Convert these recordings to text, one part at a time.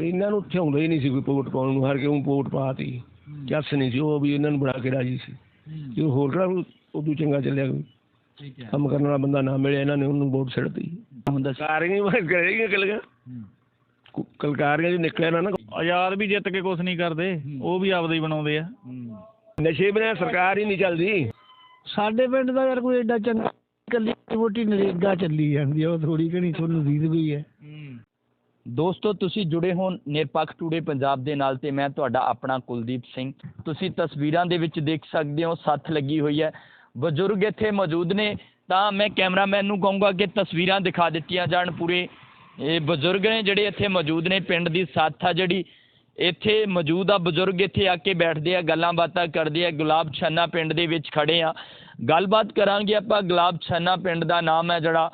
ਤੇ ਇਹਨਾਂ ਨੂੰ ਉੱਥੇ ਆਉਂਦਾ ਹੀ ਨਹੀਂ ਸੀ ਕੋਈ ਵੋਟ ਪਾਉਣ ਨੂੰ ਹਰ ਕਿਉਂ ਵੋਟ ਪਾਤੀ ਚੱਸ ਨਹੀਂ ਸੀ ਉਹ ਵੀ ਇਹਨਾਂ ਨੂੰ ਬਣਾ ਕੇ ਰਾਜੀ ਸੀ। ਜੇ ਹੋਰ ਕਿਹੜਾ ਉਦੋਂ ਚੰਗਾ ਚੱਲਿਆ ਕੋਈ। ਠੀਕ ਹੈ। ਕੰਮ ਕਰਨ ਵਾਲਾ ਬੰਦਾ ਨਾ ਮਿਲਿਆ ਇਹਨਾਂ ਨੇ ਉਹਨੂੰ ਵੋਟ ਛੱਡਤੀ ਹੁੰਦਾ ਸੀ। ਕਾਰੀਆਂ ਮੈਂ ਕਰੇਗਾ ਕਲਗਾ ਕਲਕਾਰੀਆਂ ਚ ਨਿਕਲਿਆ ਨਾ ਨਾ ਆਜ਼ਾਦ ਵੀ ਜਿੱਤ ਕੇ ਕੁਝ ਨਹੀਂ ਕਰਦੇ ਉਹ ਵੀ ਆਪਦੇ ਹੀ ਬਣਾਉਂਦੇ ਆ। ਨਸ਼ੇ ਬਿਨਾਂ ਸਰਕਾਰ ਹੀ ਨਹੀਂ ਚੱਲਦੀ। ਸਾਡੇ ਪਿੰਡ ਦਾ ਯਾਰ ਕੋਈ ਐਡਾ ਚੰਗਾ ਕੱਲੀ ਮੋਟੀ ਨਰੇਗਾ ਚੱਲੀ ਜਾਂਦੀ ਆ ਉਹ ਥੋੜੀ ਘਣੀ ਤੁਹਾਨੂੰ ਦੀਦ ਗਈ ਹੈ। ਦੋਸਤੋ, ਤੁਸੀਂ ਜੁੜੇ ਹੋ ਨਿਰਪੱਖ ਟੂਡੇ ਪੰਜਾਬ ਦੇ ਨਾਲ ਤੇ ਮੈਂ ਤੁਹਾਡਾ ਆਪਣਾ ਕੁਲਦੀਪ ਸਿੰਘ। ਤੁਸੀਂ ਤਸਵੀਰਾਂ ਦੇ ਵਿੱਚ ਦੇਖ ਸਕਦੇ ਹੋ, ਸੱਥ ਲੱਗੀ ਹੋਈ ਹੈ। ਬਜ਼ੁਰਗ ਇੱਥੇ ਮੌਜੂਦ ਨੇ, ਤਾਂ ਮੈਂ ਕੈਮਰਾਮੈਨ ਨੂੰ ਕਹੂੰਗਾ ਕਿ ਤਸਵੀਰਾਂ ਦਿਖਾ ਦਿੱਤੀਆਂ ਜਾਣ ਪੂਰੇ। ਇਹ ਬਜ਼ੁਰਗ ਨੇ ਜਿਹੜੇ ਇੱਥੇ ਮੌਜੂਦ ਨੇ, ਪਿੰਡ ਦੀ ਸੱਥ ਆ ਜਿਹੜੀ। ਇੱਥੇ ਮੌਜੂਦ ਆ ਬਜ਼ੁਰਗ, ਇੱਥੇ ਆ ਕੇ ਬੈਠਦੇ ਆ, ਗੱਲਾਂ ਬਾਤਾਂ ਕਰਦੇ ਆ, ਗੁਲਾਬ ਛੰਨਾ ਪਿੰਡ ਦੇ ਵਿੱਚ ਖੜੇ ਆ। ਗੱਲਬਾਤ ਕਰਾਂਗੇ ਆਪਾਂ, ਗੁਲਾਬ ਛੰਨਾ ਪਿੰਡ ਦਾ ਨਾਮ ਹੈ ਜਿਹੜਾ।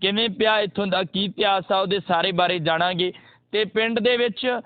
ਕਿਵੇਂ ਪਿਆ, ਇੱਥੋਂ ਦਾ ਕੀ ਇਤਿਹਾਸ ਆ, ਉਹਦੇ ਸਾਰੇ ਬਾਰੇ ਜਾਣਾਂਗੇ। ਤੇ ਪਿੰਡ ਦੇ ਵਿੱਚ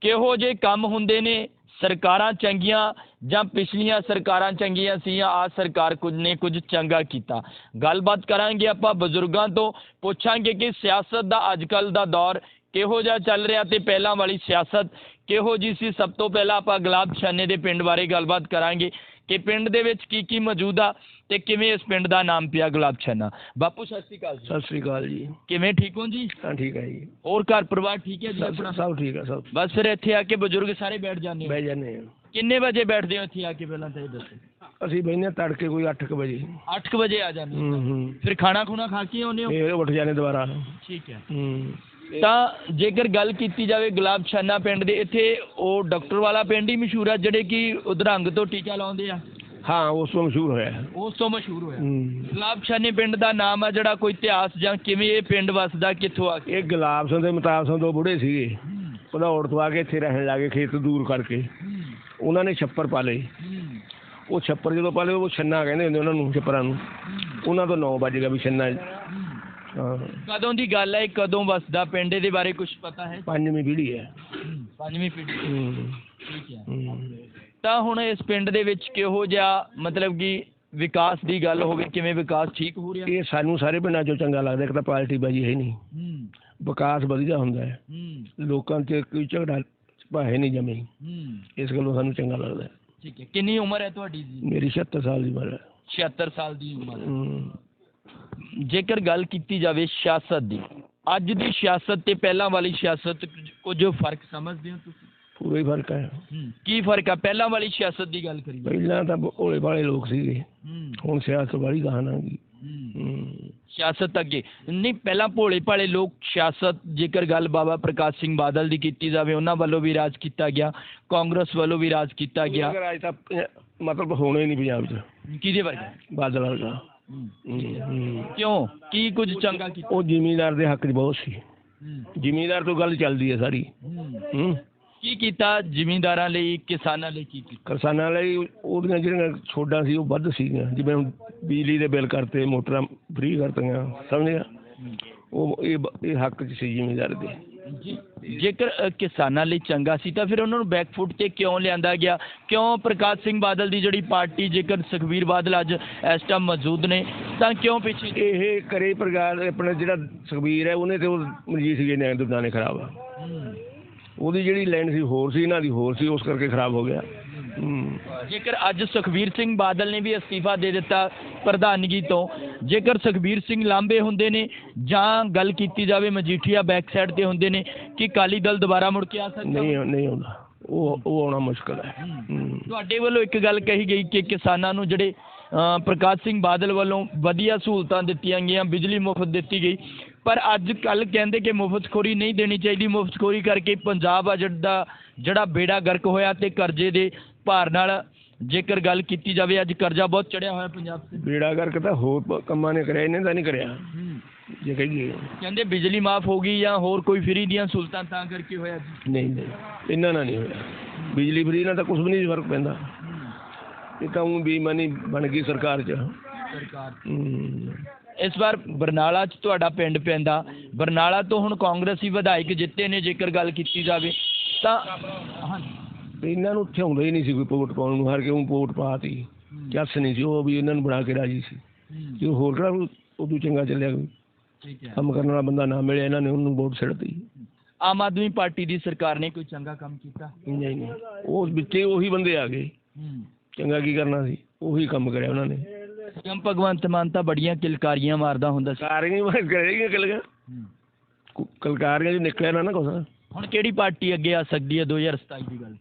ਕਿਹੋ ਜਿਹੇ ਕੰਮ ਹੁੰਦੇ ਨੇ? ਸਰਕਾਰਾਂ ਚੰਗੀਆਂ ਜਾਂ ਪਿਛਲੀਆਂ ਸਰਕਾਰਾਂ ਚੰਗੀਆਂ ਸੀ ਜਾਂ ਆ ਸਰਕਾਰ ਕੁਝ ਨੇ ਕੁਝ ਚੰਗਾ ਕੀਤਾ। ਗੱਲਬਾਤ ਕਰਾਂਗੇ ਆਪਾਂ ਬਜ਼ੁਰਗਾਂ ਤੋਂ, ਪੁੱਛਾਂਗੇ ਕਿ ਸਿਆਸਤ ਦਾ ਅੱਜਕੱਲ ਦਾ ਦੌਰ ਕਿਹੋ ਜਿਹਾ ਚੱਲ ਰਿਹਾ ਤੇ ਪਹਿਲਾਂ ਵਾਲੀ ਸਿਆਸਤ ਕਿਹੋ ਜੀ ਸੀ? ਸਭ ਤੋਂ ਪਹਿਲਾਂ ਆਪਾਂ ਗੁਲਾਬ ਛਾਨੇ ਦੇ ਪਿੰਡ ਬਾਰੇ ਗੱਲਬਾਤ ਕਰਾਂਗੇ। ਕਿ ਪਿੰਡ ਦੇ ਵਿੱਚ ਕੀ ਕੀ ਮੌਜੂਦ ਆ ਤੇ ਕਿਵੇਂ ਇਸ ਪਿੰਡ ਦਾ ਨਾਮ ਪਿਆ ਗੁਲਾਬ ਛਾਨਾ। ਬਾਪੂ ਸਤਿ ਸ਼੍ਰੀ ਅਕਾਲ ਜੀ। ਸਤਿ ਸ੍ਰੀ ਅਕਾਲ ਜੀ। ਕਿਵੇਂ ਠੀਕ ਹੋ ਜੀ? ਹਾਂ ਠੀਕ ਹੈ ਜੀ। ਹੋਰ ਘਰ ਪਰਿਵਾਰ ਠੀਕ ਹੈ ਜੀ ਸਭ ਆਪਣਾ? ਸਭ ਠੀਕ ਹੈ ਸਭ। ਬਸ ਫਿਰ ਇੱਥੇ ਆ ਕੇ ਬਜ਼ੁਰਗ ਸਾਰੇ ਬੈਠ ਜਾਂਦੇ ਹੋ ਬਹਿ ਜਾਂਦੇ ਹਾਂ ਕਿੰਨੇ ਵਜੇ ਬੈਠਦੇ ਹੋ ਇੱਥੇ ਆ ਕੇ ਪਹਿਲਾਂ ਤਾਂ ਇਹ ਦੱਸੋ? ਅਸੀਂ ਹਾਂ ਤੜਕੇ ਕੋਈ 8 ਵਜੇ। 8 ਵਜੇ ਆ ਜਾਂਦੇ ਹੂੰ। ਫਿਰ ਖਾਣਾ ਖੁਣਾ ਖਾ ਕੇ ਆਉਂਦੇ ਹੋ? ਫੇਰ ਉੱਠ ਜਾਂਦੇ ਦੁਬਾਰਾ। ਠੀਕ ਹੈ। ਹੂੰ। ਤਾਂ ਜੇਕਰ ਗੱਲ ਕੀਤੀ ਜਾਵੇ ਗੁਲਾਬ ਛਾਨਾ ਪਿੰਡ ਦੇ ਇੱਥੇ ਉਹ ਡਾਕਟਰ ਵਾਲਾ ਪਿੰਡ ਹੀ ਮਸ਼ਹੂਰ ਆ ਜਿਹੜੇ ਕਿ ਉਧਰੰਗ ਤੋਂ ਟੀਕਾ ਲਾਉਂਦੇ ਆ। ਹਾਂ ਉਸ ਤੋਂ ਮਸ਼ਹੂਰ ਹੋਇਆ। ਉਸ ਤੋਂ ਮਸ਼ਹੂਰ ਹੋਇਆ। ਹੂੰ। ਗੁਲਾਬ ਛਾਨੇ ਪਿੰਡ ਦਾ ਨਾਮ ਆ ਜਿਹੜਾ ਕੋਈ ਇਤਿਹਾਸ ਜਾਂ ਕਿਵੇਂ ਇਹ ਪਿੰਡ ਵਸਦਾ ਕਿੱਥੋਂ ਆ ਕੇ ਇਹ ਗੁਲਾਬ ਸਿੰਘ ਦੇ ਮੁਤਾਬਕ ਸਿੰਘ ਦੋ ਬੁੜੇ ਸੀਗੇ। ਭਦੌੜ ਤੋਂ ਆ ਕੇ ਇੱਥੇ ਰਹਿਣ ਲੱਗੇ ਖੇਤ ਦੂਰ ਕਰਕੇ। ਉਹਨਾਂ ਨੇ ਛੱਪਰ ਪਾ ਲਏ। ਉਹ ਛੱਪਰ ਜਦੋਂ ਪਾ ਲਏ ਉਹ ਛੰਨਾ ਕਹਿੰਦੇ ਹੁੰਦੇ ਉਹਨਾਂ ਨੂੰ ਛੱਪਰਾਂ ਨੂੰ। ਉਹਨਾਂ ਤੋਂ 9 ਵਜ ਗਿਆ ਵੀ ਛੰਨਾ ਕਦੋਂ ਦੀ ਗੱਲ ਹੈ ਇਹ ਕਦੋਂ ਵਸਦਾ ਪਿੰਡ ਦੇ ਬਾਰੇ ਕੁਝ ਪਤਾ ਹੈ? ਪੰਜਵੀਂ ਪੀੜ੍ਹੀ ਹੈ। ਪੰਜਵੀਂ ਪੀੜ੍ਹੀ। ਹੂੰ ਠੀਕ ਹੈ। ਹੂੰ। ਤਾਂ ਹੁਣ ਇਸ ਪਿੰਡ ਦੇ ਵਿੱਚ ਕਿਹੋ ਜਿਹਾ ਮਤਲਬ ਕਿ ਵਿਕਾਸ ਦੀ ਗੱਲ ਹੋਵੇ ਕਿਵੇਂ ਵਿਕਾਸ ਠੀਕ ਹੋ ਰਿਹਾ? ਇਹ ਸਾਨੂੰ ਸਾਰੇ ਪਿੰਡਾਂ 'ਚੋਂ ਚੰਗਾ ਲੱਗਦਾ ਇੱਕ ਤਾਂ ਪਾਰਟੀ ਬਾਜੀ ਹੈ ਨਹੀਂ। ਹੂੰ। ਵਿਕਾਸ ਵਧੀਆ ਹੁੰਦਾ ਹੈ। ਹੂੰ। ਲੋਕਾਂ 'ਚ ਕੋਈ ਝਗੜਾ ਭਾਏ ਨਹੀਂ ਜਮੇ। ਹੂੰ। ਇਸ ਗੱਲੋਂ ਸਾਨੂੰ ਚੰਗਾ ਲੱਗਦਾ ਹੈ। ਠੀਕ ਹੈ। ਕਿੰਨੀ ਉਮਰ ਹੈ ਤੁਹਾਡੀ ਜੀ? ਮੇਰੀ 76 ਸਾਲ ਦੀ ਉਮਰ ਹੈ। 76 ਸਾਲ ਦੀ ਉਮਰ ਹੈ। ਹੂੰ। ਜੇਕਰ ਗੱਲ ਕੀਤੀ ਜਾਵੇ ਸਿਆਸਤ ਦੀ ਅੱਜ ਦੀ ਸਿਆਸਤ ਤੇ ਪਹਿਲਾਂ ਵਾਲੀ ਸਿਆਸਤ ਕੁਝ ਫ਼ਰਕ ਸਮਝਦੇ ਹੋ ਤੁਸੀਂ? ਪੂਰਾ ਹੀ ਫ਼ਰਕ ਹੈ। ਕੀ ਫ਼ਰਕ ਆ? ਪਹਿਲਾਂ ਵਾਲੀ ਸਿਆਸਤ ਦੀ ਗੱਲ ਕਰੀਏ। ਪਹਿਲਾਂ ਤਾਂ ਭੋਲੇ ਭਾਲੇ ਲੋਕ ਸੀਗੇ। ਹੂੰ। ਹੁਣ ਸਿਆਸਤ ਵਾਲੀ ਗਾਹਾਂ ਆ ਗਈ। ਹੂੰ। ਹੂੰ। ਸਿਆਸਤ ਅੱਗੇ। ਨਹੀਂ ਪਹਿਲਾਂ ਭੋਲੇ ਭਾਲੇ ਲੋਕ ਸਿਆਸਤ ਜੇਕਰ ਗੱਲ ਬਾਬਾ ਪ੍ਰਕਾਸ਼ ਸਿੰਘ ਬਾਦਲ ਦੀ ਕੀਤੀ ਜਾਵੇ ਉਹਨਾਂ ਵੱਲੋਂ ਵੀ ਰਾਜ ਕੀਤਾ ਗਿਆ ਕਾਂਗਰਸ ਵੱਲੋਂ ਵੀ ਰਾਜ ਕੀਤਾ ਗਿਆ। ਅਗਰ ਅੱਜ ਤਾਂ ਪੰਜਾ- ਮਤਲਬ ਹੋਣਾ ਹੀ ਨਹੀਂ ਪੰਜਾਬ 'ਚ। ਕਿਹਦੇ ਵਰਗਾ? ਬਾਦਲ ਵਾਲਾ। ਕਿਉਂ? ਕੀ ਕੁਝ ਚੰਗਾ ਕੀਤਾ? ਉਹ ਜ਼ਿਮੀਂਦਾਰ ਦੇ ਹੱਕ 'ਚ ਬਹੁਤ ਸੀ। ਜ਼ਿਮੀਂਦਾਰ ਤੋਂ ਗੱਲ ਚੱਲਦੀ ਹੈ ਸਾਰੀ। ਹੂੰ। ਕੀ ਕੀਤਾ ਜ਼ਿਮੀਂਦਾਰਾਂ ਲਈ ਕਿਸਾਨਾਂ ਲਈ ਕੀ ਕੀਤਾ? ਕਿਸਾਨਾਂ ਲਈ ਉਹਦੀਆਂ ਜਿਹੜੀਆਂ ਛੋਡਾਂ ਸੀ ਉਹ ਵੱਧ ਸੀਗੀਆਂ। ਜਿਵੇਂ ਹੁਣ ਬਿਜਲੀ ਦੇ ਬਿੱਲ ਕਰਤੇ ਮੋਟਰਾਂ ਫ੍ਰੀ ਕਰਤੀਆਂ ਸਮਝਿਆ? ਉਹ ਇਹ ਹੱਕ 'ਚ ਸੀ ਜ਼ਿਮੀਂਦਾਰ ਦੇ। ਜੇਕਰ ਕਿਸਾਨਾਂ ਲਈ ਚੰਗਾ ਸੀ ਤਾਂ ਫਿਰ ਉਹਨਾਂ ਨੂੰ ਬੈਕਫੁੱਟ ਤੇ ਕਿਉਂ ਲਿਆਂਦਾ ਗਿਆ? ਕਿਉਂ ਪ੍ਰਕਾਸ਼ ਸਿੰਘ ਬਾਦਲ ਦੀ ਜਿਹੜੀ ਪਾਰਟੀ ਜੇਕਰ ਸੁਖਬੀਰ ਬਾਦਲ ਅੱਜ ਇਸ ਟਾਈਮ ਮੌਜੂਦ ਨੇ ਤਾਂ ਕਿਉਂ ਪਿੱਛੇ ਇਹ ਕਰੇ ਪ੍ਰਕਾਰ ਆਪਣਾ ਜਿਹੜਾ ਸੁਖਬੀਰ ਹੈ ਉਹਨੇ ਤੇ ਉਹ ਮਨਜੀਤ ਸਿੰਘ ਨੇ ਦੁੱਦਾਂ ਨੇ ਖਰਾਬ ਆ। ਉਹਦੀ ਜਿਹੜੀ ਲਾਈਨ ਸੀ ਹੋਰ ਸੀ ਇਹਨਾਂ ਦੀ ਹੋਰ ਸੀ ਉਸ ਕਰਕੇ ਖਰਾਬ ਹੋ ਗਿਆ। ਜੇਕਰ ਅੱਜ ਸੁਖਬੀਰ ਸਿੰਘ ਬਾਦਲ ਨੇ ਵੀ ਅਸਤੀਫਾ ਦੇ ਦਿੱਤਾ ਪ੍ਰਧਾਨਗੀ ਤੋਂ ਜੇਕਰ ਸੁਖਬੀਰ ਸਿੰਘ ਲਾਂਬੇ ਹੁੰਦੇ ਨੇ ਜਾਂ ਗੱਲ ਕੀਤੀ ਜਾਵੇ ਮਜੀਠੀਆ ਬੈਕ ਸਾਈਡ ਤੇ ਹੁੰਦੇ ਨੇ ਕਿ ਕਾਲੀ ਦਲ ਦੁਬਾਰਾ ਮੁੜ ਕੇ ਆ ਸਕਦਾ? ਨਹੀਂ ਨਹੀਂ ਆਉਂਦਾ। ਉਹ ਉਹ ਆਉਣਾ ਮੁਸ਼ਕਲ ਹੈ। ਤੁਹਾਡੇ ਵੱਲੋਂ ਇੱਕ ਗੱਲ ਕਹੀ ਗਈ ਕਿ ਕਿਸਾਨਾਂ ਨੂੰ ਜਿਹੜੇ ਪ੍ਰਕਾਸ਼ ਸਿੰਘ ਬਾਦਲ ਵੱਲੋਂ ਵਧੀਆ ਸਹੂਲਤਾਂ ਦਿੱਤੀਆਂ ਗਈਆਂ ਬਿਜਲੀ ਮੁਫਤ ਦਿੱਤੀ ਗਈ। ਪਰ ਅੱਜ ਕੱਲ ਕਹਿੰਦੇ ਕਿ ਮੁਫਤਖੋਰੀ ਨਹੀਂ ਦੇਣੀ ਚਾਹੀਦੀ। ਮੁਫਤਖੋਰੀ ਕਰਕੇ ਪੰਜਾਬ ਆ ਜਿਹੜਾ ਜਿਹੜਾ ਬੇੜਾ ਗਰਕ ਹੋਇਆ ਤੇ ਕਰਜ਼ੇ ਦੇ ਭਾਰ ਨਾਲ ਜੇਕਰ ਗੱਲ ਕੀਤੀ ਜਾਵੇ ਅੱਜ ਕਰਜ਼ਾ ਬਹੁਤ ਚੜਿਆ ਹੋਇਆ ਪੰਜਾਬ ਤੇ। ਬੇੜਾ ਕਰਕੇ ਤਾਂ ਹੋਰ ਕੰਮਾਂ ਨੇ ਕਰਿਆ ਇਹਨੇ ਤਾਂ ਨਹੀਂ ਕਰਿਆ। ਜੇ ਕਹੀਏ। ਕਹਿੰਦੇ ਬਿਜਲੀ ਮਾਫ ਹੋ ਗਈ ਜਾਂ ਹੋਰ ਕੋਈ ਫਰੀ ਦੀਆਂ ਸਹੂਲਤਾਂ ਤਾਂ ਕਰਕੇ ਹੋਇਆ ਜੀ। ਨਹੀਂ ਨਹੀਂ ਇਹਨਾਂ ਨਾਲ ਨਹੀਂ ਹੋਇਆ। ਬਿਜਲੀ ਫਰੀ ਨਾਲ ਤਾਂ ਕੁਝ ਵੀ ਨਹੀਂ ਫ਼ਰਕ ਪੈਂਦਾ। ਇਹ ਤਾਂ ਉਹ ਬੇਈਮਾਨੀ ਬਣ ਗਈ ਸਰਕਾਰ 'ਚ। ਸਰਕਾਰ ਇਸ ਵਾਰ ਬਰਨਾਲਾ 'ਚ ਤੁਹਾਡਾ ਪਿੰਡ ਪੈਂਦਾ। ਬਰਨਾਲਾ ਤੋਂ ਹੁਣ ਕਾਂਗਰਸੀ ਵਿਧਾਇਕ ਜਿੱਤੇ ਨੇ ਜੇਕਰ ਗੱਲ ਕੀਤੀ ਜਾਵੇ ਤਾਂ ਹਾਂਜੀ। ਤੇ ਇਹਨਾਂ ਨੂੰ ਉੱਥੇ ਆਉਂਦਾ ਹੀ ਨਹੀਂ ਸੀ ਕੋਈ ਵੋਟ ਪਾਉਣ ਨੂੰ ਹਰ ਕਿਉਂ ਵੋਟ ਪਾਤੀ। ਚੱਸ ਨਹੀਂ ਸੀ ਉਹ ਵੀ ਇਹਨਾਂ ਨੂੰ ਬਣਾ ਕੇ ਰਾਜੀ ਸੀ। ਜੇ ਹੋਰ ਕਿਹੜਾ ਉਦੋਂ ਚੰਗਾ ਚੱਲਿਆ ਠੀਕ ਹੈ। ਕੰਮ ਕਰਨ ਵਾਲਾ ਬੰਦਾ ਨਾ ਮਿਲਿਆ ਇਹਨਾਂ ਨੇ ਉਹਨੂੰ ਵੋਟ ਛੱਡਤੀ ਆਮ ਆਦਮੀ ਪਾਰਟੀ ਦੀ ਸਰਕਾਰ ਨੇ ਕੋਈ ਚੰਗਾ ਕੰਮ ਕੀਤਾ? ਨਹੀਂ ਨਹੀਂ। ਉਹ ਵਿੱਚੇ ਉਹੀ ਬੰਦੇ ਆ ਗਏ। ਚੰਗਾ ਕੀ ਕਰਨਾ ਸੀ? ਉਹੀ ਕੰਮ ਕਰਿਆ ਉਹਨਾਂ ਨੇ। ਜਮ ਭਗਵੰਤ ਮਾਨ ਤਾਂ ਬੜੀਆਂ ਕਿਲਕਾਰੀਆਂ ਮਾਰਦਾ ਹੁੰਦਾ ਸੀ। ਕਾਰੀਆਂ ਮਾਰ ਕਰੇਗੀਆਂ ਕਲਗਾ ਕਲਕਾਰੀਆਂ ਚ ਨਿਕਲਿਆ ਨਾ ਨਾ ਕੁਛ। ਹੁਣ ਕਿਹੜੀ ਪਾਰਟੀ ਅੱਗੇ ਆ ਸਕਦੀ ਹੈ 2027 ਦੀ ਗੱਲ?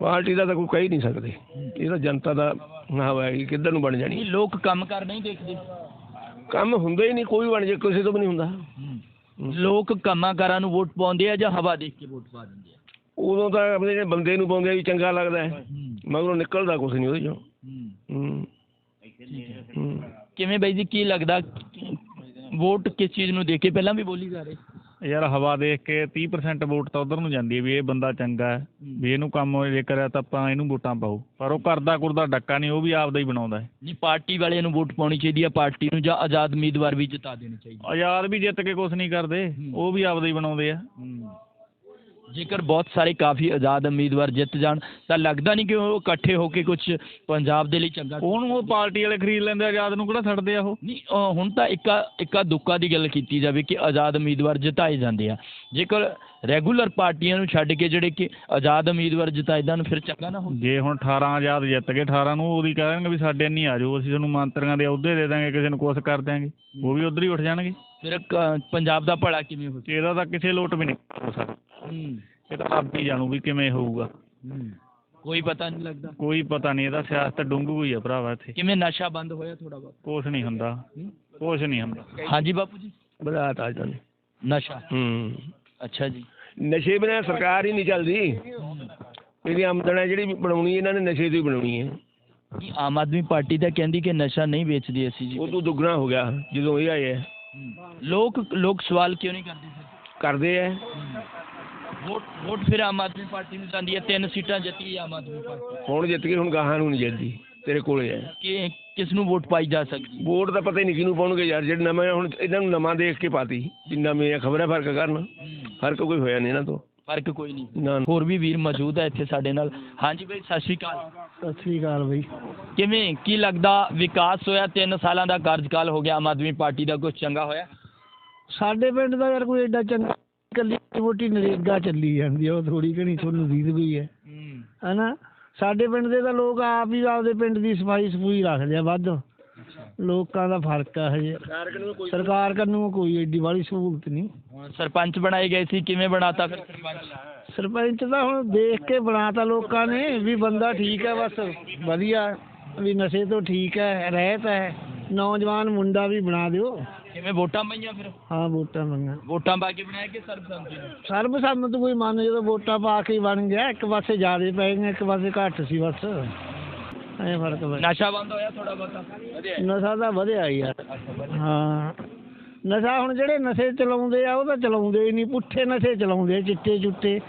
ਪਾਰਟੀ ਦਾ ਤਾਂ ਕੋਈ ਕਹਿ ਹੀ ਨਹੀਂ ਸਕਦੇ। ਇਹ ਤਾਂ ਜਨਤਾ ਦਾ ਹਵਾ ਹੈ ਕਿ ਕਿੱਧਰ ਨੂੰ ਬਣ ਜਾਣੀ ਲੋਕ ਕੰਮ ਕਰ ਨਹੀਂ ਦੇਖਦੇ। ਕੰਮ ਹੁੰਦਾ ਹੀ ਨਹੀਂ ਕੋਈ ਬਣ ਜੇ ਕਿਸੇ ਤੋਂ ਵੀ ਨਹੀਂ ਹੁੰਦਾ। ਲੋਕ ਕੰਮਾਂ ਕਾਰਾਂ ਨੂੰ ਵੋਟ ਪਾਉਂਦੇ ਆ ਜਾਂ ਹਵਾ ਦੇਖ ਕੇ ਵੋਟ ਪਾ ਦਿੰਦੇ ਆ? ਉਦੋਂ ਤਾਂ ਆਪਣੇ ਜਿਹੜੇ ਬੰਦੇ ਨੂੰ ਪਾਉਂਦੇ ਆ ਵੀ ਚੰਗਾ ਲੱਗਦਾ ਹੈ ਮਗਰੋਂ ਨਿਕਲਦਾ ਕੁਛ ਨਹੀਂ ਉਹਦੇ ਚੋਂ। ਕਿਵੇਂ ਬਾਈ ਜੀ ਕੀ ਲੱਗਦਾ? ਵੋਟ ਕਿਸ ਚੀਜ਼ ਨੂੰ ਦੇਖ ਕੇ ਪਹਿਲਾਂ ਵੀ ਬੋਲੀ ਜਾ ਰਹੀ? ਯਾਰ ਹਵਾ ਦੇਖ ਕੇ 30% ਵੋਟ ਤਾਂ ਉਧਰ ਨੂੰ ਜਾਂਦੀ ਹੈ ਵੀ ਇਹ ਬੰਦਾ ਚੰਗਾ ਹੈ। ਵੀ ਇਹਨੂੰ ਕੰਮ ਜੇ ਕਰਿਆ ਤਾਂ ਆਪਾਂ ਇਹਨੂੰ ਵੋਟਾਂ ਪਾਓ। ਪਰ ਉਹ ਕਰਦਾ ਕੁਰਦਾ ਡੱਕਾ ਨਹੀਂ ਉਹ ਵੀ ਆਪਦਾ ਹੀ ਬਣਾਉਂਦਾ ਹੈ। ਨਹੀਂ ਪਾਰਟੀ ਵਾਲਿਆਂ ਨੂੰ ਵੋਟ ਪਾਉਣੀ ਚਾਹੀਦੀ ਆ ਪਾਰਟੀ ਨੂੰ ਜਾਂ ਆਜ਼ਾਦ ਉਮੀਦਵਾਰ ਵੀ ਜਿਤਾ ਦੇਣੇ ਚਾਹੀਦੇ ਆਜ਼ਾਦ ਵੀ ਜਿੱਤ ਕੇ ਕੁਝ ਨਹੀਂ ਕਰਦੇ ਉਹ ਵੀ ਆਪਦਾ ਹੀ ਬਣਾਉਂਦੇ ਆ। ਜੇਕਰ ਬਹੁਤ ਸਾਰੇ ਕਾਫੀ ਆਜ਼ਾਦ ਉਮੀਦਵਾਰ ਜਿੱਤ ਜਾਣ ਤਾਂ ਲੱਗਦਾ ਨਹੀਂ ਕਿ ਉਹ ਇਕੱਠੇ ਹੋ ਕੇ ਕੁਝ ਪੰਜਾਬ ਦੇ ਲਈ ਚੰਗਾ ਉਹਨੂੰ ਉਹ ਪਾਰਟੀ ਵਾਲੇ ਖਰੀਦ ਲੈਂਦੇ ਆ, ਆਜ਼ਾਦ ਨੂੰ ਕਿਹੜਾ ਛੱਡਦੇ ਆ ਉਹ? ਨਹੀਂ ਅਹ ਹੁਣ ਤਾਂ ਇੱਕਾ ਇੱਕਾ ਦੁੱਕਾ ਦੀ ਗੱਲ ਕੀਤੀ ਜਾਵੇ ਕਿ ਆਜ਼ਾਦ ਉਮੀਦਵਾਰ ਜਿਤਾਏ ਜਾਂਦੇ ਆ। ਜੇਕਰ ਰੈਗੂਲਰ ਪਾਰਟੀਆਂ ਨੂੰ ਛੱਡ ਕੇ ਜਿਹੜੇ ਕਿ ਆਜ਼ਾਦ ਉਮੀਦਵਾਰ ਜਿਤਾਏ ਜਾਣ ਫਿਰ ਚੰਗਾ ਨਾ ਹੋ ਜੇ ਹੁਣ 18 ਆਜ਼ਾਦ ਜਿੱਤ ਗਏ 18 ਨੂੰ ਉਹਦੀ ਕਹਿਣਗੇ ਵੀ ਸਾਡੇ ਨਹੀਂ ਆ ਜਾਓ ਅਸੀਂ ਤੁਹਾਨੂੰ ਮੰਤਰੀਆਂ ਦੇ ਅਹੁਦੇ ਦੇ ਦਾਂਗੇ ਕਿਸੇ ਨੂੰ ਕੁਛ ਕਰ ਦਿਆਂਗੇ ਉਹ ਵੀ ਉਧਰ ਹੀ ਉੱਠ ਜਾਣਗੇ। ਫਿਰ ਕ- ਪੰਜਾਬ ਦਾ ਭਲਾ ਕਿਵੇਂ ਹੋ ਇਹਦਾ ਤਾਂ ਕਿਸੇ ਲੋਟ ਵੀ ਨਹੀਂ ਹੋ ਸਕਦਾ। ਇਹ ਤਾਂ ਆਪ ਹੀ ਜਾਣੂ ਵੀ ਕਿਵੇਂ ਹੋਊਗਾ। ਕੋਈ ਪਤਾ ਨਹੀਂ ਲੱਗਦਾ। ਕੋਈ ਪਤਾ ਨਹੀਂ ਇਹਦਾ ਸਿਆਸਤ ਡੂੰਘੂ ਹੀ ਆ ਭਰਾਵਾ ਇੱਥੇ। ਕਿਵੇਂ ਨਸ਼ਾ ਬੰਦ ਹੋਇਆ ਥੋੜਾ ਬਹੁਤ? ਕੁਛ ਨਹੀਂ ਹੁੰਦਾ। ਕੁਛ ਨਹੀਂ ਹੁੰਦਾ। ਹਾਂਜੀ ਬਾਪੂ ਜੀ? ਵਧਾਤਾ ਆ ਜਾਂਦੇ। ਨਸ਼ਾ? ਹੂੰ। ਅੱਛਾ ਜੀ। ਨਸ਼ੇ ਬਿਨਾਂ ਸਰਕਾਰ ਹੀ ਨਹੀਂ ਚੱਲਦੀ। ਇਹਦੀ ਆਮਦਨ ਹੈ ਜਿਹੜੀ ਵੀ ਬਣਾਉਣੀ ਇਹਨਾਂ ਨੇ ਨਸ਼ੇ ਤੋਂ ਹੀ ਬਣਾਉਣੀ ਹੈ। ਕੀ ਆਮ ਆਦਮੀ ਪਾਰਟੀ ਤਾਂ ਕਹਿੰਦੀ ਕਿ ਨਸ਼ਾ ਨਹੀਂ ਵੇਚਦੀ ਅਸੀਂ ਜੀ। ਉਹ ਤੋਂ ਦੁੱਗਣਾ ਹੋ ਗਿਆ ਜਦੋਂ ਇਹ ਆਏ ਹੈ ਲੋਕ ਲੋਕ ਸਵਾਲ ਕਿਉਂ ਨਹੀਂ ਕਰਦੇ ਫਿਰ? ਕਰਦੇ ਹੈ। ਵੋਟ ਵੋਟ ਫਿਰ ਆਮ ਆਦਮੀ ਪਾਰਟੀ ਨੂੰ ਜਾਂਦੀ ਹੈ ਤਿੰਨ ਸੀਟਾਂ ਜਿੱਤੀ ਆਮ ਆਦਮੀ ਪਾਰਟੀ। ਹੁਣ ਜਿੱਤ ਕੇ ਹੁਣ ਗਾਹਾਂ ਨੂੰ ਨਹੀਂ ਜਿੱਤਦੀ ਤੇਰੇ ਕੋਲੇ ਹੈ ਕਿ ਕਿਸ ਨੂੰ ਵੋਟ ਪਾਈ ਜਾ ਸਕਦੀ? ਵੋਟ ਦਾ ਪਤਾ ਹੀ ਨਹੀਂ ਕਿਹਨੂੰ ਪਾਉਣਗੇ ਯਾਰ ਜਿਹੜੇ ਨਵੇਂ ਹੁਣ ਇਹਨਾਂ ਨੂੰ ਨਵਾਂ ਦੇਖ ਕੇ ਪਾਤੀ ਵੀ ਨਵੇਂ ਆ ਖਬਰ ਹੈ ਫ਼ਰਕ ਕਰਨ। ਫ਼ਰਕ ਕੋਈ ਹੋਇਆ ਨਹੀਂ ਇਹਨਾਂ ਤੋਂ। ਫ਼ਰਕ ਕੋਈ ਨਹੀਂ। ਨਾ ਹੋਰ ਵੀ ਵੀਰ ਮੌਜੂਦ ਹੈ ਇੱਥੇ ਸਾਡੇ ਨਾਲ। ਹਾਂਜੀ ਬਾਈ ਸਤਿ ਸ਼੍ਰੀ ਅਕਾਲ। ਸਤਿ ਸ੍ਰੀ ਅਕਾਲ ਬਈ। ਕਿਵੇਂ ਕੀ ਲੱਗਦਾ ਵਿਕਾਸ ਹੋਇਆ? 3 ਸਾਲਾਂ ਦਾ ਕਾਰਜਕਾਲ ਹੋ ਗਿਆ ਆਮ ਆਦਮੀ ਪਾਰਟੀ ਦਾ ਕੁਝ ਚੰਗਾ ਹੋਇਆ? ਸਾਡੇ ਪਿੰਡ ਦਾ ਯਾਰ ਕੋਈ ਐਡਾ ਚੰਗਾ ਕੱਲੀ ਮੋਟੀ ਨਰੇਗਾ ਚੱਲੀ ਜਾਂਦੀ ਆ ਉਹ ਥੋੜੀ ਘਣੀ ਤੁਹਾਨੂੰ ਦੀਦ ਗਈ ਹੈ। ਹਨਾ? ਸਾਡੇ ਪਿੰਡ ਦੇ ਤਾਂ ਲੋਕ ਆਪ ਹੀ ਆਪਦੇ ਪਿੰਡ ਦੀ ਸਫ਼ਾਈ ਸਫੂਈ ਰੱਖਦੇ ਆ ਵੱਧ। ਲੋਕਾਂ ਦਾ ਫ਼ਰਕ ਆ ਹਜੇ। ਸਰਕਾਰ ਕੰਨੂ ਕੋਈ ਐਡੀ ਵਾਲੀ ਸਹੂਲਤ ਨਹੀਂ। ਸਰਪੰਚ ਬਣਾਏ ਗਏ ਸੀ ਕਿਵੇਂ ਬਣਾਤਾ ਫਿਰ? ਸਰਪੰਚ ਸਰਪੰਚ ਤਾਂ ਹੁਣ ਦੇਖ ਕੇ ਬਣਾਤਾ ਲੋਕਾਂ ਨੇ ਵੀ ਬੰਦਾ ਠੀਕ ਹੈ ਬਸ ਵਧੀਆ। ਵੀ ਨਸ਼ੇ ਤੋਂ ਠੀਕ ਹੈ ਰਹਿਤ ਹੈ ਨੌਜਵਾਨ ਮੁੰਡਾ ਵੀ ਬਣਾ ਦਿਓ। ਕਿਵੇਂ ਵੋਟਾਂ ਪਈਆਂ ਫਿਰ? ਹਾਂ ਵੋਟਾਂ ਮੰਗਾ ਵੋਟਾਂ ਪਾ ਕੇ ਬਣਾਇਆ ਕਿ ਸਰਪੰਚ? ਸਰਬਸੰਮਤ ਕੋਈ ਮੰਨ ਜਦੋਂ ਵੋਟਾਂ ਪਾ ਕੇ ਹੀ ਬਣ ਗਿਆ ਇੱਕ ਪਾਸੇ ਜ਼ਿਆਦੇ ਪੈ ਗਈਆਂ ਇੱਕ ਪਾਸੇ ਘੱਟ ਸੀ ਬਸ। ਐ ਫ਼ਰਕ ਪੈ ਨਸ਼ਾ ਬੰਦ ਹੋਇਆ ਥੋੜਾ ਬਹੁਤਾ? ਵਧੀਆ। ਨਸ਼ਾ ਤਾਂ ਵਧਿਆ ਹੀ ਯਾਰ ਹਾਂ। ਨਸ਼ਾ ਹੁਣ ਜਿਹੜੇ ਨਸ਼ੇ ਚਲਾਉਂਦੇ ਆ ਉਹ ਤਾਂ ਚਲਾਉਂਦੇ ਹੀ ਨਹੀਂ। ਪੁੱਠੇ ਨਸ਼ੇ ਚਲਾਉਂਦੇ ਆ ਚਿੱਟੇ ਚੁੱਟੇ।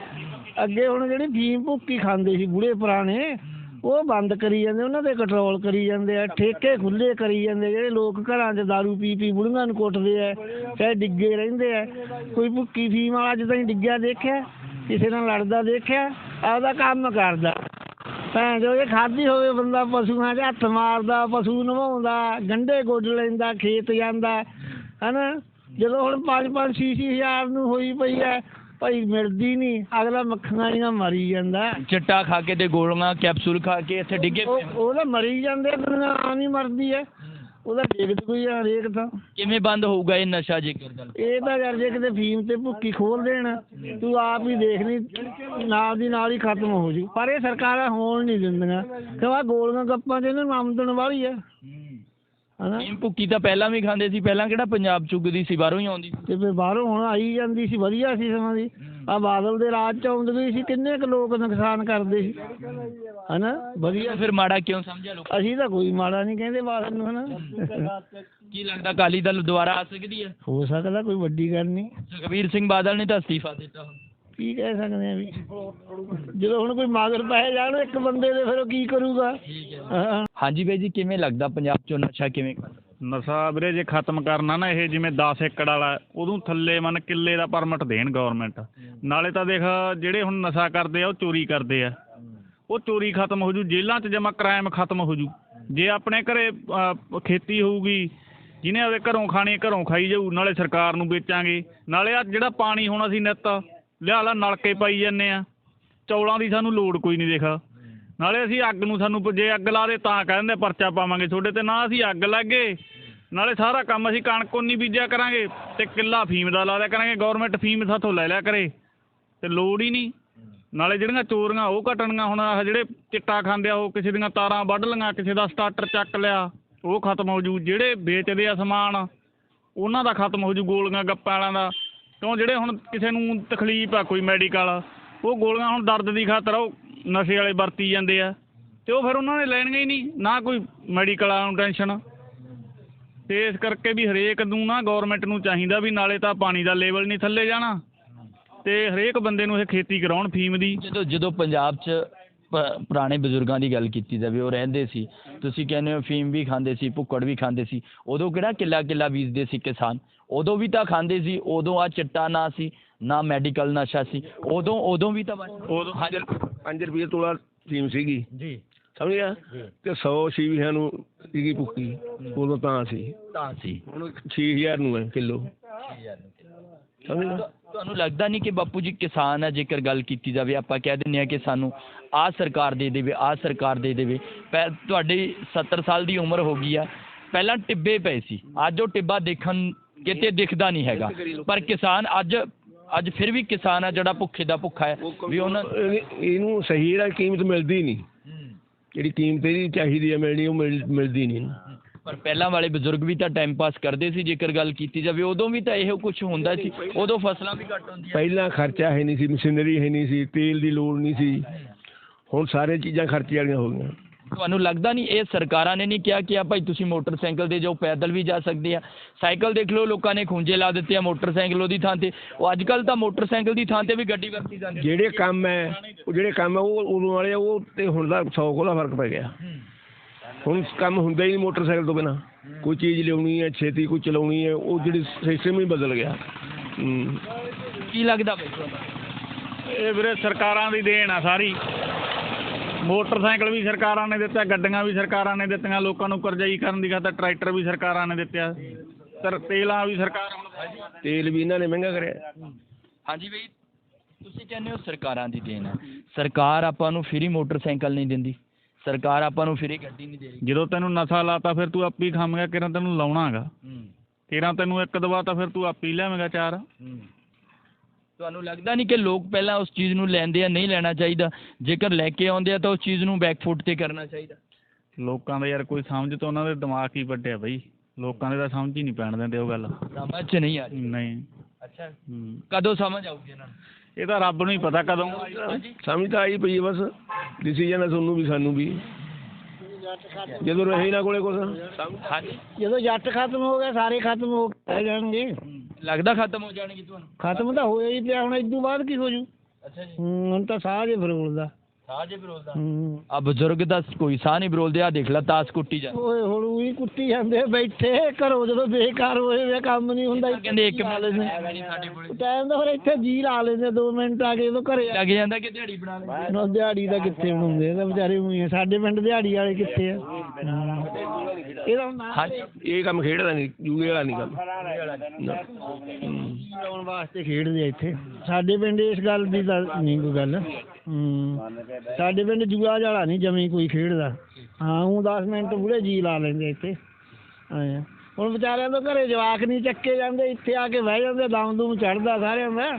ਅੱਗੇ ਹੁਣ ਜਿਹੜੀ ਫੀਮ ਭੁੱਕੀ ਖਾਂਦੇ ਸੀ ਬੁੜੇ ਪੁਰਾਣੇ ਉਹ ਬੰਦ ਕਰੀ ਜਾਂਦੇ ਉਹਨਾਂ ਤੇ ਕੰਟਰੋਲ ਕਰੀ ਜਾਂਦੇ ਆ ਠੇਕੇ ਖੁੱਲੇ ਕਰੀ ਜਾਂਦੇ ਜਿਹੜੇ ਲੋਕ ਘਰਾਂ 'ਚ ਦਾਰੂ ਪੀ ਪੀ ਬੁੜੀਆਂ ਨੂੰ ਕੁੱਟਦੇ ਆ ਚਾਹੇ ਡਿੱਗੇ ਰਹਿੰਦੇ ਆ। ਕੋਈ ਭੁੱਕੀ ਫੀਮ ਵਾਲਾ ਅੱਜ ਤਾਈਂ ਡਿੱਗਿਆ ਦੇਖਿਆ ਕਿਸੇ ਨਾਲ ਲੜਦਾ ਦੇਖਿਆ ਆਪਦਾ ਕੰਮ ਕਰਦਾ। ਭੈਣ ਜੋ ਇਹ ਖਾਦੀ ਹੋਵੇ ਬੰਦਾ ਪਸ਼ੂਆਂ 'ਚ ਹੱਥ ਮਾਰਦਾ ਪਸ਼ੂ ਨਵਾਉਂਦਾ ਗੰਢੇ ਗੋਡ ਲੈਂਦਾ ਖੇਤ ਜਾਂਦਾ ਹਨਾ? ਜਦੋਂ ਹੁਣ 5-5 ਛੇ ਹਜ਼ਾਰ ਨੂੰ ਹੋਈ ਪਈ ਐ ਭਾਈ ਮਿਲਦੀ ਨਹੀਂ ਅਗਲਾ ਮੱਖੀਆਂ ਜੀਆਂ ਮਰੀ ਜਾਂਦਾ। ਚਿੱਟਾ ਖਾ ਕੇ ਤੇ ਗੋਲੀਆਂ ਕੈਪਸੂਲ ਖਾ ਕੇ ਇੱਥੇ ਡਿੱਗੇ ਪਏ ਉਹ ਉਹਦਾ ਮਰੀ ਜਾਂਦੇ ਦੁਨੀਆ ਆ ਨਹੀਂ ਮਰਦੀ ਐ। ਉਹਦਾ ਦੇਖਦ ਕੋਈ ਆ ਹਰੇਕ ਤਾਂ। ਕਿਵੇਂ ਬੰਦ ਹੋਊਗਾ ਇਹ ਨਸ਼ਾ ਜੇਕਰ ਗੱਲ? ਇਹ ਤਾਂ ਯਾਰ ਜੇ ਕਿਤੇ ਫੀਮ ਤੇ ਭੁੱਕੀ ਖੋਲ ਦੇਣ ਤੂੰ ਆਪ ਹੀ ਦੇਖ ਲਈ ਨਾਲ ਦੀ ਨਾਲ ਹੀ ਖਤਮ ਹੋ ਜੂ। ਪਰ ਇਹ ਸਰਕਾਰਾਂ ਹੋਣ ਨਹੀਂ ਦਿੰਦੀਆਂ। ਕਿਉਂ ਆਹ ਗੋਲੀਆਂ ਗੱਪਾਂ 'ਚ ਇਹਨਾਂ ਨੂੰ ਆਮਦਨ ਵਾਲੀ ਹੈ ਹਨਾ? ਇਹ ਭੁੱਕੀ ਤਾਂ ਪਹਿਲਾਂ ਵੀ ਖਾਂਦੇ ਸੀ ਪਹਿਲਾਂ ਕਿਹੜਾ ਪੰਜਾਬ ਚੁੱਕਦੀ ਸੀ ਬਾਹਰੋਂ ਹੀ ਆਉਂਦੀ ਸੀ। ਤੇ ਫਿਰ ਬਾਹਰੋਂ ਹੁਣ ਆਈ ਜਾਂਦੀ ਸੀ ਵਧੀਆ ਸੀ ਸਮਾਂ ਦੀ। ਆ ਬਾਦਲ ਦੇ ਰਾਜ ਚ ਆਉਂਦੀ ਗਈ ਸੀ ਕਿੰਨੇ ਕੁ ਲੋਕ ਨੁਕਸਾਨ ਕਰਦੇ ਸੀ। ਹਨਾ? ਵਧੀਆ ਫਿਰ ਮਾੜਾ ਕਿਉਂ ਸਮਝਿਆ ਲੋਕ ਅਸੀਂ ਤਾਂ ਕੋਈ ਮਾੜਾ ਨਹੀਂ ਕਹਿੰਦੇ ਬਾਦਲ ਨੂੰ ਹਨਾ? ਕੀ ਲੱਗਦਾ ਅਕਾਲੀ ਦਲ ਦੁਬਾਰਾ ਆ ਸਕਦੀ ਹੈ ਹੋ ਸਕਦਾ ਕੋਈ ਵੱਡੀ ਗੱਲ ਨਹੀਂ। ਸੁਖਬੀਰ ਸਿੰਘ ਬਾਦਲ ਨੇ ਤਾਂ ਅਸਤੀਫਾ ਦਿੱਤਾ। ਹੁਣ ਕੀ ਕਹਿ ਸਕਦੇ ਆ ਵੀ? ਜਦੋਂ ਹੁਣ ਕੋਈ ਮਾਗਰ ਪੈ ਜਾਣ ਇੱਕ ਬੰਦੇ ਦੇ ਫਿਰ ਉਹ ਕੀ ਕਰੂਗਾ? ਹਾਂਜੀ ਬਾਈ ਜੀ ਕਿਵੇਂ ਲੱਗਦਾ ਪੰਜਾਬ ਚੋਂ ਨਸ਼ਾ ਕਿਵੇਂ ਨਸ਼ਾ ਵੀਰੇ ਜੇ ਖਤਮ ਕਰਨਾ ਨਾ ਇਹ ਜਿਵੇਂ 10 ਏਕੜ ਵਾਲਾ, ਉਦੋਂ ਥੱਲੇ ਮਨ ਕਿੱਲੇ ਦਾ ਪਰਮਿਟ ਦੇਣ ਗਵਰਨਮੈਂਟ ਨਾਲੇ ਤਾਂ ਦੇਖ, ਜਿਹੜੇ ਹੁਣ ਨਸ਼ਾ ਕਰਦੇ ਆ, ਉਹ ਚੋਰੀ ਕਰਦੇ ਆ। ਉਹ ਚੋਰੀ ਖਤਮ ਹੋ ਜੂ, ਜੇਲ੍ਹਾਂ 'ਚ ਜਮਾ ਕ੍ਰਾਈਮ ਖਤਮ ਹੋ ਜੂ। ਜੇ ਆਪਣੇ ਘਰੇ ਖੇਤੀ ਹੋਊਗੀ, ਜਿਹਨੇ ਆਪਦੇ ਘਰੋਂ ਖਾਣੀ ਘਰੋਂ ਖਾਈ ਜਾਊ, ਨਾਲੇ ਸਰਕਾਰ ਨੂੰ ਵੇਚਾਂਗੇ। ਨਾਲੇ ਆ ਜਿਹੜਾ ਪਾਣੀ ਹੁਣ ਅਸੀਂ ਨਿੱਤ, ਲਿਆ ਲਾ, ਨਲਕੇ ਪਾਈ ਜਾਂਦੇ ਆ। ਚੌਲਾਂ ਦੀ ਸਾਨੂੰ ਲੋੜ ਕੋਈ ਨਹੀਂ ਦੇਖਾ। ਨਾਲੇ ਅਸੀਂ ਅੱਗ ਨੂੰ ਸਾਨੂੰ ਪ- ਜੇ ਅੱਗ ਲਾ ਦੇ ਤਾਂ ਕਹਿੰਦੇ ਪਰਚਾ ਪਾਵਾਂਗੇ ਤੁਹਾਡੇ ਤੇ, ਨਾ ਅਸੀਂ ਅੱਗ ਲੱਗੇ। ਨਾਲੇ ਸਾਰਾ ਕੰਮ ਅਸੀਂ ਕਣਕ ਉਨੀ ਬੀਜਿਆ ਕਰਾਂਗੇ ਤੇ ਕਿੱਲਾ ਫੀਮ ਦਾ ਲਾ ਲਿਆ ਕਰਾਂਗੇ ਗਵਰਨਮੈਂਟ ਫੀਮ ਸਾਥੋਂ ਲੈ ਲਿਆ ਕਰੇ, ਤੇ ਲੋੜ ਹੀ ਨਹੀਂ। ਨਾਲੇ ਜਿਹੜੀਆਂ ਚੋਰੀਆਂ ਉਹ ਘਟਣੀਆਂ ਹੁਣ ਆਹ ਜਿਹੜੇ ਚਿੱਟਾ ਖਾਂਦੇ ਆ, ਉਹ ਕਿਸੇ ਦੀਆਂ ਤਾਰਾਂ ਵੱਢ ਲਈਆਂ, ਕਿਸੇ ਦਾ ਸਟਾਰਟਰ ਚੱਕ ਲਿਆ, ਉਹ ਖਤਮ ਹੋ ਜੂ। ਜਿਹੜੇ ਵੇਚਦੇ ਆ ਸਮਾਨ, ਉਹਨਾਂ ਦਾ ਖਤਮ ਹੋ ਜੂ ਗੋਲੀਆਂ ਗੱਪਾਂ ਵਾਲਿਆਂ ਦਾ। ਕਿਉਂ, ਜਿਹੜੇ ਹੁਣ ਕਿਸੇ ਨੂੰ ਤਕਲੀਫ ਆ ਕੋਈ ਮੈਡੀਕਲ ਉਹ ਗੋਲੀਆਂ ਹੁਣ ਦਰਦ ਦੀ ਖਾਤਰ ਉਹ ਨਸ਼ੇ ਵਾਲੇ ਵਰਤੀ ਜਾਂਦੇ ਆ। ਤੇ ਉਹ ਫਿਰ ਉਹਨਾਂ ਨੇ ਲੈਣੀਆਂ ਹੀ ਨਹੀਂ ਨਾ ਕੋਈ ਮੈਡੀਕਲ ਵਾਲਿਆਂ ਨੂੰ ਟੈਨਸ਼ਨ ਤੇ ਇਸ ਕਰਕੇ ਵੀ ਹਰੇਕ ਨੂੰ ਨਾ ਗਵਰਨਮੈਂਟ ਨੂੰ ਚਾਹੀਦਾ ਵੀ ਨਾਲੇ ਤਾਂ ਪਾਣੀ ਦਾ ਲੈਵਲ ਨਹੀਂ ਥੱਲੇ ਜਾਣਾ। ਤੇ ਹਰੇਕ ਬੰਦੇ ਨੂੰ ਇਹ ਖੇਤੀ ਕਰਾਉਣ ਫੀਮ ਦੀ। ਜਦੋਂ ਜਦੋਂ ਪੰਜਾਬ 'ਚ ਪੁਰਾਣੇ ਬਜ਼ੁਰਗਾਂ ਦੀ ਗੱਲ ਕੀਤੀ ਜਾਵੇ ਉਹ ਰਹਿੰਦੇ ਸੀ। ਤੁਸੀਂ ਕਹਿੰਦੇ ਹੋ ਫੀਮ ਵੀ ਖਾਂਦੇ ਸੀ ਭੁੱਕੜ ਵੀ ਖਾਂਦੇ ਸੀ। ਉਦੋਂ ਕਿਹੜਾ ਕਿੱਲਾ ਕਿੱਲਾ ਬੀਜਦੇ ਸੀ ਕਿਸਾਨ? ਉਦੋਂ ਵੀ ਤਾਂ ਖਾਂਦੇ ਸੀ ਉਦੋਂ ਆ ਚਿੱਟਾ ਨਾ ਸੀ ਨਾ ਮੈਡੀਕਲ ਨਸ਼ਾ ਸੀ। ਉਦੋਂ ਉਦੋਂ ਵੀ ਤਾਂ ਉਦੋਂ 5 ਰੁਪਏ ਤੋਲਾ ਫੀਮ ਸੀਗੀ। ਜੀ। ਸਮਝ ਗਿਆ? ਤੇ 100 ਛੀਵਿਆਂ ਨੂੰ ਸੀਗੀ ਭੁੱਕੀ। ਉਦੋਂ ਤਾਂ ਸੀ। ਤਾਂ ਸੀ। ਹੁਣ 6000 ਨੂੰ ਹੈ ਕਿਲੋ। ਤੁਹਾਨੂੰ ਲੱਗਦਾ ਨਹੀਂ ਕਿ ਬਾਪੂ ਜੀ ਕਿਸਾਨ ਹੈ ਜੇਕਰ ਗੱਲ ਕੀਤੀ ਜਾਵੇ ਆਪਾਂ ਕਹਿ ਦਿੰਦੇ ਆ ਕਿ ਸਾਨੂੰ ਆਹ ਸਰਕਾਰ ਦੇ ਦੇਵੇ ਆਹ ਸਰਕਾਰ ਦੇ ਦੇਵੇ। ਤੁਹਾਡੀ 70 ਸਾਲ ਦੀ ਉਮਰ ਹੋ ਗਈ ਆ। ਪਹਿਲਾਂ ਟਿੱਬੇ ਪਏ ਸੀ। ਅੱਜ ਉਹ ਟਿੱਬਾ ਦੇਖਣ ਕਿਤੇ ਦਿਖਦਾ ਨਹੀਂ ਹੈਗਾ। ਪਰ ਕਿਸਾਨ ਅੱਜ ਅੱਜ ਫਿਰ ਵੀ ਕਿਸਾਨ ਆ ਜਿਹੜਾ ਭੁੱਖੇ ਦਾ ਭੁੱਖਾ ਹੈ ਵੀ ਉਹਨਾਂ ਇਹ- ਇਹਨੂੰ ਸਹੀ ਜਿਹੜਾ ਕੀਮਤ ਮਿਲਦੀ ਨਹੀਂ। ਜਿਹੜੀ ਕੀਮਤ ਇਹਦੀ ਚਾਹੀਦੀ ਹੈ ਮਿਲਣੀ ਉਹ ਮਿਲ- ਮਿਲਦੀ ਨਹੀਂ। ਪਰ ਪਹਿਲਾਂ ਵਾਲੇ ਬਜ਼ੁਰਗ ਵੀ ਤਾਂ ਟਾਈਮ ਪਾਸ ਕਰਦੇ ਸੀ ਜੇਕਰ ਗੱਲ ਕੀਤੀ ਜਾਵੇ ਉਦੋਂ ਵੀ ਤਾਂ ਇਹੋ ਕੁਝ ਹੁੰਦਾ ਸੀ। ਉਦੋਂ ਫਸਲਾਂ ਵੀ ਘੱਟ ਹੁੰਦੀਆਂ ਪਹਿਲਾਂ ਖਰਚਾ ਹੈ ਨਹੀਂ ਸੀ ਮਸ਼ੀਨਰੀ ਹੈ ਨਹੀਂ ਸੀ ਤੇਲ ਦੀ ਲੋੜ ਨਹੀਂ ਸੀ। ਹੁਣ ਸਾਰੇ ਚੀਜ਼ਾਂ ਖਰਚੇ ਵਾਲੀਆਂ ਹੋ ਗਈਆਂ। ਤੁਹਾਨੂੰ ਲੱਗਦਾ ਨਹੀਂ ਇਹ ਸਰਕਾਰਾਂ ਨੇ ਨਹੀਂ ਕਿਹਾ ਕਿ ਆ ਭਾਈ ਤੁਸੀਂ ਮੋਟਰਸਾਈਕਲ ਤੇ ਜਾਓ ਪੈਦਲ ਵੀ ਜਾ ਸਕਦੇ ਆ। ਸਾਈਕਲ ਦੇਖ ਲਓ ਲੋਕਾਂ ਨੇ ਖੁੰਝੇ ਲਾ ਦਿੱਤੇ ਆ ਮੋਟਰਸਾਈਕਲ ਉਹਦੀ ਥਾਂ ਤੇ। ਉਹ ਅੱਜ ਕੱਲ ਤਾਂ ਮੋਟਰਸਾਈਕਲ ਦੀ ਥਾਂ ਤੇ ਵੀ ਗੱਡੀ ਵਰਤੀ ਜਾਂਦੀ ਹੈ ਜਿਹੜੇ ਕੰਮ ਹੈ ਉਹ ਜਿਹੜੇ ਕੰਮ ਹੈ ਉਹ ਉਦੋਂ ਵਾਲੇ ਉਹ ਤੇ ਹੁਣ ਦਾ 100 ਕੋਲਾ ਫ਼ਰਕ ਪੈ ਗਿਆ। ਹੁਣ ਕੰਮ ਹੁੰਦਾ ਹੀ ਨਹੀਂ ਮੋਟਰਸਾਈਕਲ ਤੋਂ ਬਿਨਾ। ਕੋਈ ਚੀਜ਼ ਲਿਆਉਣੀ ਹੈ ਛੇਤੀ ਕੋਈ ਚਲਾਉਣੀ ਹੈ ਉਹ ਜਿਹੜੀ ਸਿਸਟਮ ਹੀ ਬਦਲ ਗਿਆ। ਕੀ ਲੱਗਦਾ ਬਈ ਇਹ ਵੀਰੇ ਸਰਕਾਰਾਂ ਦੀ ਦੇਣ ਆ ਸਾਰੀ। ਮੋਟਰਸਾਈਕਲ ਵੀ ਸਰਕਾਰਾਂ ਨੇ ਦਿੱਤਾ ਗੱਡੀਆਂ ਵੀ ਸਰਕਾਰਾਂ ਨੇ ਦਿੱਤੀਆਂ ਲੋਕਾਂ ਨੂੰ ਕਰਜ਼ਾਈ ਕਰਨ ਦੀ ਖਾਤਰ ਟਰੈਕਟਰ ਵੀ ਸਰਕਾਰਾਂ ਨੇ ਦਿੱਤਿਆ ਤਰ ਤੇਲਾਂ ਵੀ ਸਰਕਾਰ ਹੁਣ ਤੇਲ ਵੀ ਇਹਨਾਂ ਨੇ ਮਹਿੰਗਾ ਕਰਿਆ। ਹਾਂਜੀ ਬਈ ਤੁਸੀਂ ਕਹਿੰਦੇ ਹੋ ਸਰਕਾਰਾਂ ਦੀ ਦੇਣ ਹੈ ਸਰਕਾਰ ਆਪਾਂ ਨੂੰ ਫ੍ਰੀ ਮੋਟਰਸਾਈਕਲ ਨਹੀਂ ਦਿੰਦੀ। ਸਰਕਾਰ ਆਪਾਂ ਨੂੰ ਫ੍ਰੀ ਗੱਡੀ ਨਹੀਂ ਦੇ ਰਹੀ। ਜਦੋਂ ਤੈਨੂੰ ਨਸ਼ਾ ਲਾਤਾ ਫਿਰ ਤੂੰ ਆਪੇ ਖਾਵੇਂਗਾ ਕਿਰਾਂ ਤੈਨੂੰ ਲਾਉਣਾਗਾ ਹੂੰ। ਕਿਰਾਂ ਤੈਨੂੰ ਇੱਕ ਦਵਾਤਾ ਫਿਰ ਤੂੰ ਆਪੇ ਹੀ ਲਿਆਵੇਂਗਾ ਚਾਰ। ਹੂੰ। ਤੁਹਾਨੂੰ ਲੱਗਦਾ ਨਹੀਂ ਕਿ ਲੋਕ ਪਹਿਲਾਂ ਉਸ ਚੀਜ਼ ਨੂੰ ਲੈਂਦੇ ਆ ਨਹੀਂ ਲੈਣਾ ਚਾਹੀਦਾ? ਜੇਕਰ ਲੈ ਕੇ ਆਉਂਦੇ ਆ ਤਾਂ ਉਸ ਚੀਜ਼ ਨੂੰ ਬੈਕਫੁੱਟ ਤੇ ਕਰਨਾ ਚਾਹੀਦਾ। ਲੋਕਾਂ ਦਾ ਯਾਰ ਕੋਈ ਸਮਝ ਤਾਂ ਉਹਨਾਂ ਦੇ ਦਿਮਾਗ ਹੀ ਵੱਡਿਆ ਬਈ। ਲੋਕਾਂ ਦੇ ਤਾਂ ਸਮਝ ਹੀ ਨਹੀਂ ਪੈਣ ਦਿੰਦੇ ਉਹ ਗੱਲ। ਸਮਝ ਚ ਨਹੀਂ ਆ ਰਹੀ। ਨਹੀਂ। ਅੱਛਾ। ਹੂੰ। ਕਦੋਂ ਸਮਝ ਆਊਗੀ ਇਹਨਾਂ ਨੂੰ? ਇਹ ਤਾਂ ਰੱਬ ਨੂੰ ਹੀ ਪਤਾ ਕਦੋਂ। ਸਮਝ ਤਾਂ ਆਈ ਪਈ ਬਸ। ਡਿਸੀਜਨ ਹੈ ਤੁਹਾਨੂੰ ਵੀ ਸਾਨੂੰ ਵੀ। ਜਦੋਂ ਰਹੇ ਨਾ ਕੋਲੇ ਕੁਛ? ਹਾਂਜੀ। ਜਦੋਂ ਜੱਟ ਖਤਮ ਹੋ ਗਿਆ ਸਾਰੇ ਖਤਮ ਹੋ ਕੇ ਜਾਣਗੇ। ਲੱਗਦਾ ਖਤਮ ਹੋ ਜਾਣਗੇ ਤੁਹਾਨੂੰ? ਖਤਮ ਤਾਂ ਹੋਇਆ ਹੀ ਪਿਆ ਹੁਣ ਇਦੋਂ ਬਾਅਦ ਕੀ ਹੋ ਜੂ? ਅੱਛਾ ਜੀ। ਹੁਣ ਤਾਂ ਸਾਹ ਜੇ ਫਰੋਲਦਾ ਸਾਹ ਜੇ ਹੂੰ। ਆ ਬਜ਼ੁਰਗ ਦਾ ਕੋਈ ਸਾਹ ਨਹੀਂ ਬਰੋਲਦੇ ਆ ਦੇਖ ਲੈ ਤਾਸ ਕੁੱਟੀ ਜਾ। ਓਏ ਹੁਣ ਉਹੀ ਕੁੱਟੀ ਜਾਂਦੇ ਬੈਠੇ ਘਰੋਂ ਜਦੋਂ ਬੇਕਾਰ ਹੋਏ ਵੇ ਕੰਮ ਨਹੀਂ ਹੁੰਦਾ ਕਹਿੰਦੇ ਇੱਕ ਮਿੰਟ ਨਹੀਂ ਸਾਡੇ ਕੋਲੇ ਟਾਈਮ ਦਾ ਫਿਰ ਇੱਥੇ ਜੀ ਲਾ ਲੈਂਦੇ 2 ਮਿੰਟ ਆ ਕੇ ਜਦੋਂ ਘਰੇ ਆ ਲੱਗ ਜਾਂਦਾ ਕਿ ਦਿਹਾੜੀ ਬਣਾ ਲੈ ਨਾ ਦਿਹਾੜੀ ਦਾ ਕਿੱਥੇ ਬਣਾਉਂਦੇ ਆ ਤਾਂ ਵਿਚਾਰੇ ਉਹੀ ਸਾਡੇ ਪਿੰਡ ਦਿਹਾੜੀ ਵਾਲੇ ਕਿੱਥੇ ਆ? ਇਹਦਾ ਹਾਂਜੀ। ਇਹ ਕੰਮ ਖੇਡਦਾ ਨਹੀਂ ਜੂਏ ਵਾਲਾ ਨਹੀਂ ਕੰਮ। ਹੂੰ। ਲਾਉਣ ਵਾਸਤੇ ਖੇਡਦੇ ਆ ਇੱਥੇ। ਸਾਡੇ ਪਿੰਡ ਇਸ ਗੱਲ ਦੀ ਤਾਂ ਨਹੀਂ ਕੋਈ ਗੱਲ। ਹੂੰ। ਸਾਡੇ ਪਿੰਡ ਜੂਆ ਜਾਲਾ ਨਹੀਂ ਜਮੀ ਕੋਈ ਖੇਡਦਾ। ਹਾਂ, ਉਹ 10 ਮਿੰਟ ਪੂਰੇ ਜੀ ਲਾ ਲੈਂਦੇ ਇੱਥੇ। ਆਏ ਹੁਣ ਵਿਚਾਰਿਆਂ ਤੋਂ ਘਰੇ ਜਵਾਕ ਨਹੀਂ ਚੱਕੇ ਜਾਂਦੇ, ਇੱਥੇ ਆ ਕੇ ਬਹਿ ਜਾਂਦੇ ਦਮ ਦੂਮ ਚੜਦਾ ਸਾਰਿਆਂ ਦਾ।